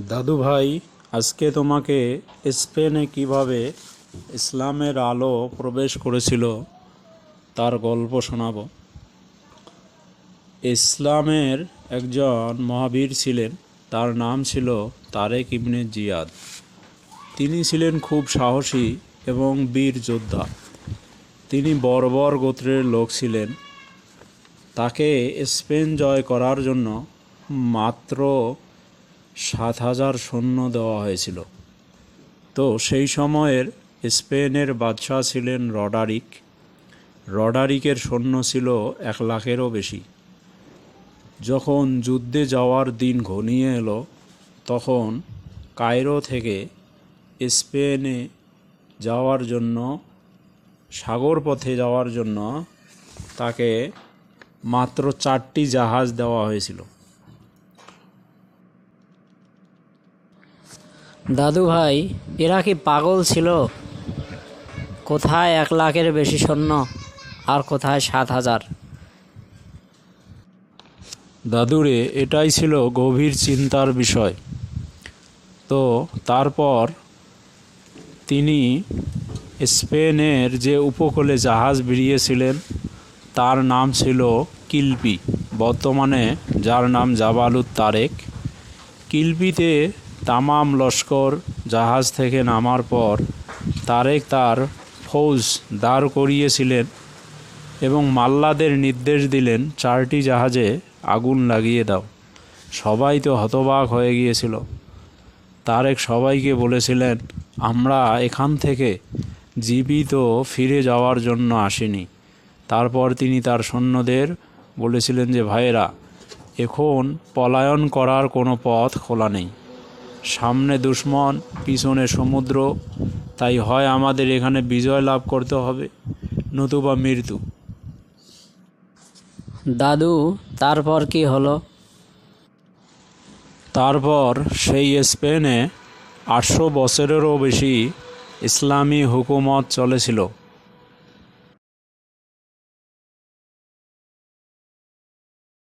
দাদু ভাই, আজকে তোমাকে স্পেনে কীভাবে ইসলামের আলো প্রবেশ করেছিল তার গল্প শোনাবো। ইসলামের একজন মহাবীর ছিলেন, তার নাম ছিল তারেক ইবনে জিয়াদ। তিনি ছিলেন খুব সাহসী এবং বীর যোদ্ধা। তিনি বর্বর গোত্রের লোক ছিলেন। তাকে স্পেন জয় করার জন্য মাত্র সাত হাজার সৈন্য দেওয়া হয়েছিল। তো সেই সময়ের স্পেনের বাদশাহ ছিলেন রডারিক। রডারিকের সৈন্য ছিল এক লাখেরও বেশি। যখন যুদ্ধে যাওয়ার দিন ঘনিয়ে এলো, তখন কায়রো থেকে স্পেনে যাওয়ার জন্য, সাগর পথে যাওয়ার জন্য তাকে মাত্র চারটি জাহাজ দেওয়া হয়েছিল। দাদু ভাই, এরা কি পাগল ছিল? কোথায় এক লাখের বেশি সৈন্য আর কোথায় সাত হাজার? দাদুরে, এটাই ছিল গভীর চিন্তার বিষয়। তো তারপর তিনি স্পেনের যে উপকূলে জাহাজ বেরিয়েছিলেন তার নাম ছিল কিলপি। বর্তমানে যার নাম জাবালুত তারেক। কিলপিতে তামাম লস্কর জাহাজ থেকে নামার পর তারেক তার ফৌজ দাঁড় করিয়েছিলেন এবং মাল্লাদের নির্দেশ দিলেন, চারটি জাহাজে আগুন লাগিয়ে দাও। সবাই তো হতবাক হয়ে গিয়েছিল। তারেক সবাইকে বলেছিলেন, আমরা এখান থেকে জীবিত ফিরে যাওয়ার জন্য আসিনি। তারপর তিনি তার সৈন্যদের বলেছিলেন যে, ভাইয়েরা, এখন পলায়ন করার কোনো পথ খোলা নেই। সামনে দুশ্মন পিছনে সমুদ্র। তাই হয় আমাদের এখানে বিজয় লাভ করতে হবে নতুবা মৃত্যু। দাদু তারপর কি হলো? তারপর সেই স্পেনে আটশো বছরেরও বেশি ইসলামী হুকুমত চলেছিল।